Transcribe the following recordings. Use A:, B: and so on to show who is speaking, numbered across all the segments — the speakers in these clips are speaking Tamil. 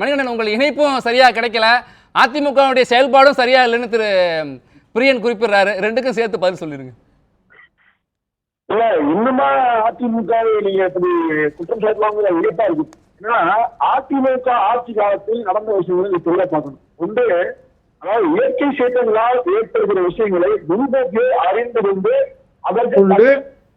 A: மணிகண்டன் உங்கள் இணைப்பும் சரியா கிடைக்கல. அதிமுகவுடைய செயல்பாடும் சரியா இல்லைன்னு திரு பிரியன் குறிப்பிடுறாரு. ரெண்டுக்கும் சேர்த்து பதில் சொல்லிருங்க.
B: இல்ல இன்னுமா அதிமுகவை நீங்க இப்படி குற்றம் சாட்டலாங்கிற இழைப்பா இருக்கு. என்னன்னா அதிமுக ஆட்சி காலத்தில் நடந்த விஷயங்களை நீங்க தெளிவா பார்க்கணும். ஒன்று அதாவது இயற்கை சீற்றங்களால் ஏற்படுகிற விஷயங்களை முன்போக்கே அறிந்திருந்து அதற்கு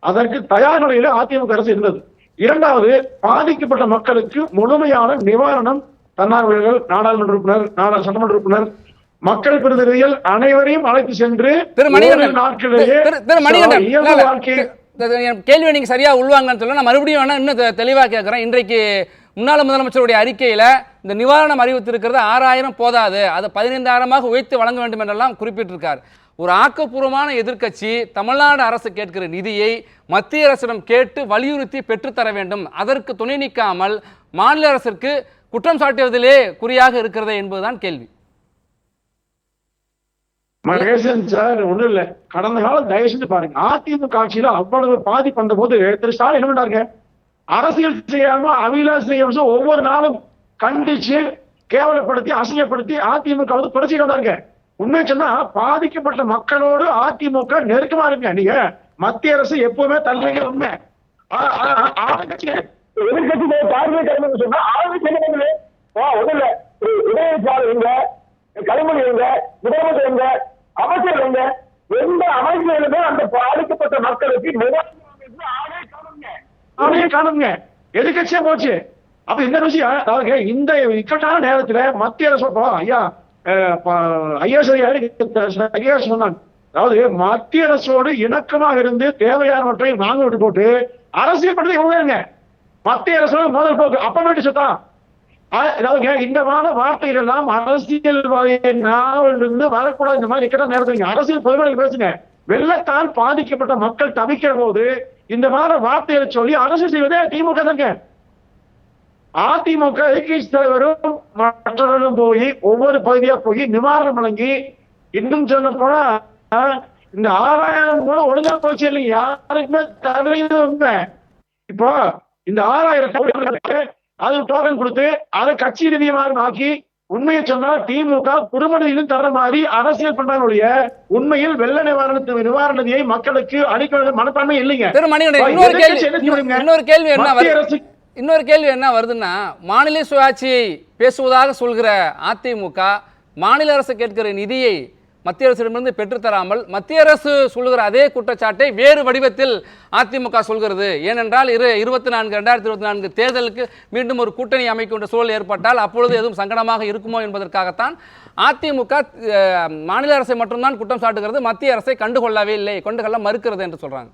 C: அதற்கு தயார் நிலையில அதிமுக அரசு இருந்தது. இரண்டாவது பாதிக்கப்பட்ட மக்களுக்கு முழுமையான நிவாரணம் தன்னார்வலர்கள் நாடாளுமன்ற உறுப்பினர் நாடா சட்டமன்ற உறுப்பினர் மக்கள் பிரதிநிதிகள் அனைவரையும் அழைத்து சென்று நாட்களிலேயே
A: திரு- திரு மணிகண்டன்
C: இயல்பு
A: இல்ல, இல்ல,
C: வாழ்க்கை
A: தி- தி- என் கேள்வியை நீங்க சரியா உள்வாங்கன்னு சொல்ல நான் மறுபடியும் இன்னும் தெ- தெளிவா கேட்கிறேன் இன்றைக்கு முன்னாள் முதலமைச்சருடைய அறிக்கையில இந்த நிவாரணம் அறிவித்திருக்கிறது ஆறாயிரம் போதாது அதை பதினைந்தாயிரமாக உயர்த்தி வழங்க வேண்டும் என்றெல்லாம் குறிப்பிட்டிருக்கார். ஒரு ஆக்கப்பூர்வமான எதிர்க்கட்சி தமிழ்நாடு அரசு கேட்கிற நிதியை மத்திய அரசிடம் கேட்டு வலியுறுத்தி பெற்றுத்தர வேண்டும். அதற்கு துணை நிற்காமல் மாநில அரசிற்கு குற்றம் சாட்டுவதிலே குறியாக இருக்கிறதே என்பதுதான் கேள்வி.
C: மகேசன் சார் ஒண்ணும் இல்ல. கடந்த காலம் தயவு செஞ்சு பாருங்க. அதிமுக ஆட்சியில அவ்வளவு பாதிப்பு வந்த போது திரு ஸ்டாலின் என்ன பண்ணாருங்க? அரசியல் செய்யாம அவிலாஸ் செய்யாம ஒவ்வொரு நாளும் கண்டிச்சு கேவலப்படுத்தி அசிங்கப்படுத்தி அதிமுக வந்து புரட்சிட்டு வந்தாருங்க. உண்மை சொன்னா பாதிக்கப்பட்ட மக்களோடு அதிமுக நெருக்கமா இருங்க. நீங்க மத்திய அரசு எப்பவுமே தள்ளுறீங்க உண்மை. ஆளுங்கட்சி
B: எதிர்கட்சி பார்வை கடமை சொன்னா ஆளுநர் என்ன பண்ணுது ஒண்ணு உதயசாலை எங்க கலைமொழி எங்க முதலமைச்சர் எங்க அமைச்சர் எங்க எந்த அமைச்சர்களுமே அந்த பாதிக்கப்பட்ட மக்களுக்கு நிவாரணம் காணுங்க.
C: காணுங்க. எதிர்கட்சியா போச்சு. அப்ப இந்த விஷயம் அதாவது இந்த இக்கட்டான நேரத்துல மத்திய அரசு ஐயா ஐஎஸ் ஐஎஸ் சொன்னாங்க. அதாவது மத்திய அரசோடு இணக்கமாக இருந்து தேவையானவற்றை நாங்கள் விட்டு போட்டு அரசியல் பண்றது எவ்வளவு மத்திய அரசு முதல் போக்கு. அப்பமேட்டு சுத்தம். இந்த மாதிரி வார்த்தைகள் எல்லாம் அரசியல்வாதி இருந்து வரக்கூடாது இந்த மாதிரி கிட்ட நேரத்தில் அரசியல் பொதுமக்கள் பேசுங்க. வெள்ளத்தால் பாதிக்கப்பட்ட மக்கள் தவிக்கிற போது இந்த மாதிரி வார்த்தைகளை சொல்லி அரசு செய்வதே திமுக தாங்க. அதிமுக ஐக்கிய தலைவரும் மற்றவர்களும் போய் ஒவ்வொரு பகுதியா போய் நிவாரணம் வழங்கி இன்னும் சொல்ல போனா இந்த ஆறாயிரம் கூட ஒழுங்கா போச்சு இல்லைங்க. யாருக்குமே தவிர இப்போ இந்த ஆறாயிரம் அது டோக்கன் கொடுத்து அதை கட்சி நிதியமாக ஆக்கி உண்மையை சொன்னா திமுக குறுமணியிலும் தர மாதிரி அரசியல் பண்றாங்களுடைய உண்மையில் வெள்ள நிவாரணத்து நிவாரண நிதியை மக்களுக்கு அளிக்க மனப்பான்மை இல்லைங்க.
A: இன்னொரு கேள்வி
C: என்ன
A: இன்னொரு கேள்வி என்ன வருதுன்னா மாநில சுயாட்சியை பேசுவதாக சொல்கிற அதிமுக மாநில அரசு கேட்கிற நிதியை மத்திய அரசிடமிருந்து பெற்றுத்தராமல் மத்திய அரசு சொல்கிற அதே குற்றச்சாட்டை வேறு வடிவத்தில் அதிமுக சொல்கிறது. ஏனென்றால் இரு இருபத்தி நான்கு ரெண்டாயிரத்தி இருபத்தி நான்கு தேர்தலுக்கு மீண்டும் ஒரு கூட்டணி அமைக்கின்ற சூழல் ஏற்பட்டால் அப்பொழுது எதுவும் சங்கடமாக இருக்குமோ என்பதற்காகத்தான் அதிமுக மாநில அரசை மட்டும்தான் குற்றம் சாட்டுகிறது மத்திய அரசை கண்டுகொள்ளவே இல்லை கண்டுகொள்ள மறுக்கிறது என்று சொல்றாங்க.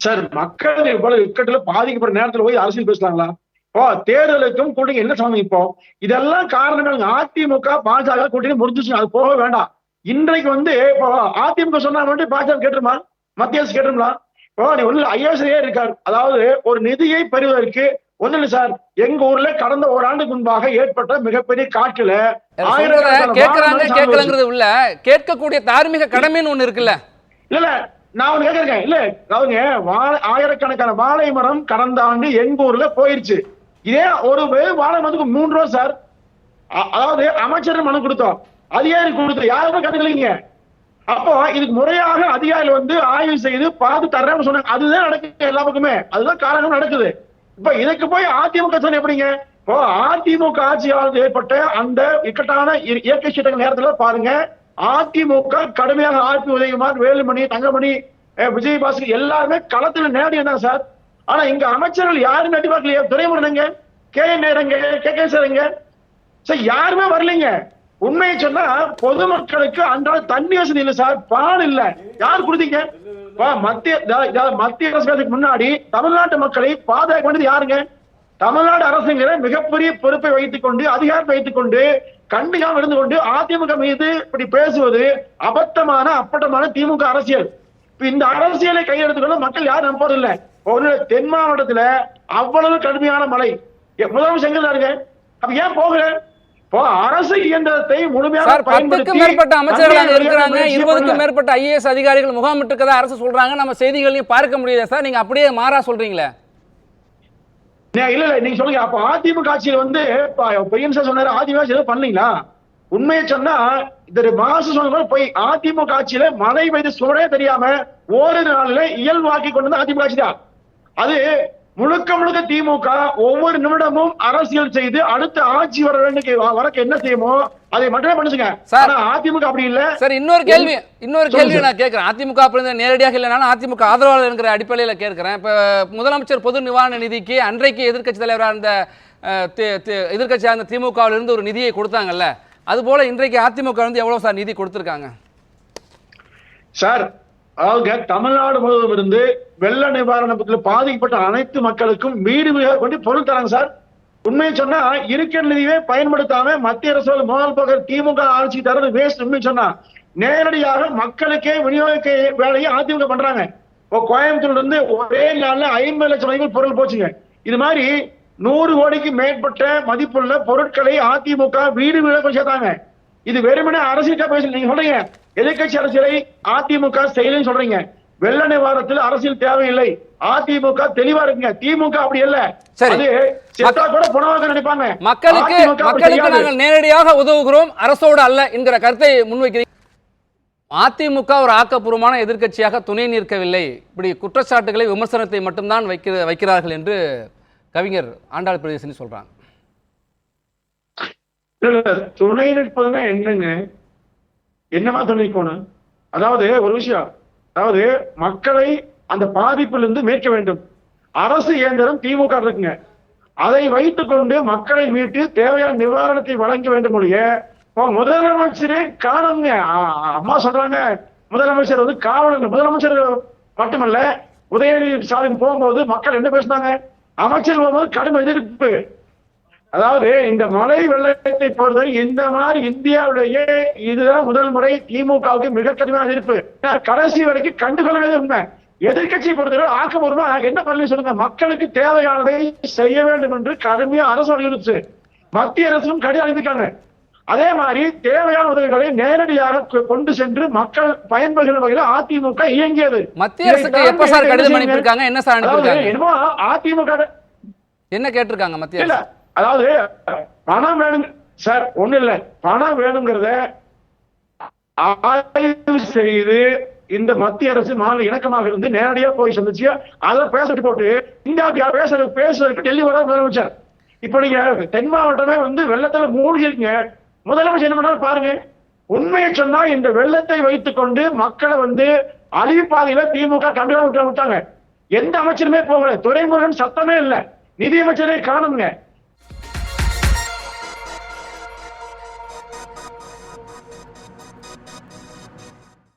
C: சார் மக்கள் இவ்வளவு இக்கட்டில் பாதிக்கப்படுற நேரத்தில் போய் அரசியல் பேசுறாங்களா தேர்தலுக்கும் கூட்டணி என்ன சம்பந்தம் இப்போ? இதெல்லாம் காரணங்கள் அதிமுக பாஜக கூட்டணி முடிஞ்சிச்சு அது போக வேண்டாம். இன்றைக்கு வந்து இப்போ அதிமுக சொன்னா மட்டும் பாஜக கேட்டுருமா? மத்திய அரசு கேட்டுருமா? இப்போ நீ ஒண்ணு இருக்கார். அதாவது ஒரு நிதியை பெறுவதற்கு ஒண்ணு சார். எங்க ஊர்ல கடந்த ஓராண்டுக்கு முன்பாக ஏற்பட்ட மிகப்பெரிய காற்றுல
A: கேட்கறாங்க கேட்கலங்கிறது உள்ள. கேட்கக்கூடிய தார்மீக கடமைன்னு ஒண்ணு இருக்குல்ல?
C: இல்ல இல்ல. நான் ஒண்ணு கேக்குறேன் இல்ல வாழை ஆயிரக்கணக்கான வாழை மரம் கடந்த ஆண்டு எங்க ஊர்ல போயிருச்சு. இதே ஒரு வாழை மதுக்கு மூன்று ரூபா சார். அதாவது அமைச்சர் மனு கொடுத்தோம். அதிகாரி கொடுத்தோம் யாருமே கண்டுக்கலீங்க அப்போ இதுக்கு முறையாக அதிகாரிகள் வந்து ஆய்வு செய்து பார்த்து தர்றேன்னு சொன்னாங்க. அதுதான் நடக்குது எல்லா பக்கமே. அதுதான் காரணம் நடக்குது. இப்ப இதுக்கு போய் அதிமுக சொன்ன எப்படிங்க? இப்போ அதிமுக ஆட்சியாளர் ஏற்பட்ட அந்த இக்கட்டான இ- இயற்கை சீட்டங்கள் நேரத்துல பாருங்க. அதிமுக கடுமையாக ஆர்பி உதயகுமார் வேலுமணி தங்கமணி விஜயபாஸ்கர் எல்லாருமே களத்துல நேரடி என்ன சார். ஆனா இங்க அமைச்சர்கள் யாரும் நட்டி பார்க்கலையா? துறைமுருகங்க கே. என். நேரங்க கே. கே. சார்ங்க. சார் யாருமே வரலைங்க. உண்மையை சொன்னா பொதுமக்களுக்கு அன்றாட தண்ணி வசதி இல்ல சார் பால் இல்ல. யார் கொடுத்தீங்க? மத்திய மத்திய அரசுக்கு முன்னாடி தமிழ்நாட்டு மக்களை பாதுகாக்க வேண்டியது யாருங்க? தமிழ்நாடு அரசுங்கிற மிகப்பெரிய பொறுப்பை வைத்துக் கொண்டு அதிகாரத்தை வைத்துக் கொண்டு கண்டிக்காம இருந்து கொண்டு அதிமுக மீது இப்படி பேசுவது அபத்தமான அப்பட்டமான திமுக அரசியல். இப்ப இந்த அரசியலை கையெழுத்துக்கொள்ள மக்கள் யாரும் நம்ப இல்ல ஒரு தென் மாவட்டத்துல அவ்வளவு கடுமையான மழை. எ- முதலமைச்சர் எங்க அப்ப ஏன் போகல? அரசு இயந்திரத்தை முழுமையாக
A: பத்துக்கும் மேற்பட்ட அமைச்சர்கள் இருக்கிறாங்க இருபதுக்கும். மேற்பட்ட ஐஏஎஸ் அதிகாரிகள் முகாமிட்டிருக்கதா அரசு சொல்றாங்க. நம்ம செய்திகளையும் பார்க்க முடியல சார். நீங்க அப்படியே மாறா சொல்றீங்களே?
C: இல்ல இல்ல நீங்க சொல்லுங்க. அப்ப அதிமுக ஆட்சியில வந்து பொய்யன் சார் சொன்னாரு அதிமுக எதுவும் பண்ணீங்களா உண்மையை சொன்னா இந்த மாசு சொன்ன போய் அதிமுக ஆட்சியில மழை பெய்து சுவடே தெரியாம ஓரிரு நாள்ல இயல்பாக்கி கொண்டு வந்து அதிமுக ஆட்சி தான். அது முழுக்க முழுக்க திமுக ஒவ்வொரு நிமிடமும் அரசியல் செய்து அடுத்த ஆட்சி வர வரக்கு என்ன செய்யுமோ அதை மட்டுமே பண்ணுச்சுங்க. ஆனா அதிமுக அப்படி இல்ல.
A: சரி இன்னொரு கேள்வி இன்னொரு கேள்வி. நான் கேட்கிறேன். அதிமுக அப்படி நேரடியாக இல்லைனாலும் அதிமுக ஆதரவாளர் என்கிற அடிப்படையில் கேட்கிறேன். இப்போ முதலமைச்சர் பொது நிவாரண நிதிக்கு அன்றைக்கு எதிர்க்கட்சி தலைவராக இருந்த எதிர்க்கட்சியாக இருந்த திமுகவில் இருந்து ஒரு நிதியை கொடுத்தாங்கல்ல அதுபோல இன்றைக்கு அதிமுக வந்து எவ்வளவு சார் நிதி கொடுத்திருக்காங்க?
C: சார் அதாவது தமிழ்நாடு முழுவதும் இருந்து வெள்ள நிவாரணத்தில் பாதிக்கப்பட்ட அனைத்து மக்களுக்கும் வீடு வீடாக கொண்டு பொருள் தராங்க சார். உண்மையை சொன்னா இருக்கிற நிதியை பயன்படுத்தாம மத்திய அரசு முதல் பக்கம் திமுக ஆட்சி தரது வேஸ்ட் உண்மை சொன்னா நேரடியாக மக்களுக்கே விநியோகிக்க வேலையை அதிமுக பண்றாங்க. இப்போ கோயம்புத்தூர்ல இருந்து ஒரே நாள்ல ஐம்பது லட்சம் ரூபாய்க்கு பொருள் போச்சுங்க. இது மாதிரி நூறு கோடிக்கு மேற்பட்ட மதிப்புள்ள பொருட்களை அதிமுக வீடு வீடாக கொண்டு சேர்த்தாங்க. இது வெறுமனே அரசியல் பேசல நீங்க சொல்றீங்க. எதிர்க்கட்சி அரசியலை அதிமுக செய்யலன்னு சொல்றீங்க. வெள்ள நிவாரணத்தில் அரசியல் தேவையில்லை. அதிமுக தெளிவா இருக்குங்க. திமுக அப்படி இல்ல
A: சரி.
C: செத்தா கூட புனவாக நினைப்பாங்க.
A: மக்களுக்கு மக்களுக்கு. நாங்கள் நேரடியாக உதவுகிறோம். அரசோடு அல்ல என்கிற கருத்தை முன்வைக்கிறீங்க. அதிமுக ஒரு ஆக்கப்பூர்வமான எதிர்க்கட்சியாக துணை நிற்கவில்லை. இப்படி குற்றச்சாட்டுகளை விமர்சனத்தை மட்டும்தான் வைக்கிற வைக்கிறார்கள் என்று கவிஞர் ஆண்டாள் பிரதேசனி சொல்றாங்க.
C: துணை நிற்பதுன்னா என்னங்க? என்னமா சொல்லிக்கோணும் அதாவது ஒரு விஷயம். அதாவது மக்களை அந்த பாதிப்பிலிருந்து மீட்க வேண்டும். அரசு இயந்திரம் திமுக இருக்குங்க. அதை வைத்துக் கொண்டு மக்களை மீட்டு தேவையான நிவாரணத்தை வழங்க வேண்டும் ஒழிய முதலமைச்சரே காணுங்க அம்மா சொல்றாங்க. முதலமைச்சர் வந்து காவலர் முதலமைச்சர் மட்டுமல்ல உதயநிதி ஸ்டாலின் போகும்போது மக்கள் என்ன பேசினாங்க? அமைச்சர் போகும்போது கடும் எதிர்ப்பு. அதாவது இந்த மழை வெள்ளத்தை பொறுத்தவரை இந்த மாதிரி இந்தியாவிலேயே இதுதான் முதல் முறை திமுகவுக்கு மிக கடுமையான எதிர்ப்பு. கடைசி வரைக்கும் கண்டுகொள்ளவே உண்மை. எதிர்கட்சி பொறுத்தவரை ஆக்கப்பூர்வமா என்ன பண்ணி சொல்லுங்க? மக்களுக்கு தேவையானதை செய்ய வேண்டும் என்று கடுமையா அரசு வலியுறுத்து மத்திய அரசும் கடிதம் அனுப்பிட்டாங்க அதே மாதிரி தேவையான உதவிகளை நேரடியாக கொண்டு சென்று மக்கள் பயன்பெறுகிற வகையில் அதிமுக இயங்கியது.
A: மத்திய அரசுக்கு எப்ப சார் கடிதம் அனுப்பியிருக்காங்க? என்ன சார் அனுப்பியிருக்காங்க?
C: என்னமோ அதிமுக
A: என்ன கேட்டிருக்காங்க மத்திய அரசு?
C: அதாவது பணம் வேணும் சார் ஒண்ணு இல்ல. பணம் வேணுங்கிறத ஆய்வு செய்து இந்த மத்திய அரசு மாநில இணக்கமாக இருந்து நேரடியா போய் சந்திச்சு அதை பேசிட்டு போட்டு இந்தியாவுக்கு பேச பேசுறதுக்கு டெல்லி வர முதலமைச்சர். இப்ப நீங்க தென் மாவட்டமே வந்து வெள்ளத்துல மூழ்கி முதலமைச்சர் என்ன பண்ணாலும் பாருங்க. உண்மையை சொன்னா இந்த வெள்ளத்தை வைத்துக் கொண்டு மக்களை வந்து அழிவுப்பாதையில திமுக கண்டுபிடிக்க விட்டாங்க. எந்த அமைச்சருமே போகல. துறைமுருகன் சத்தமே இல்லை. நிதியமைச்சரே காணுங்க.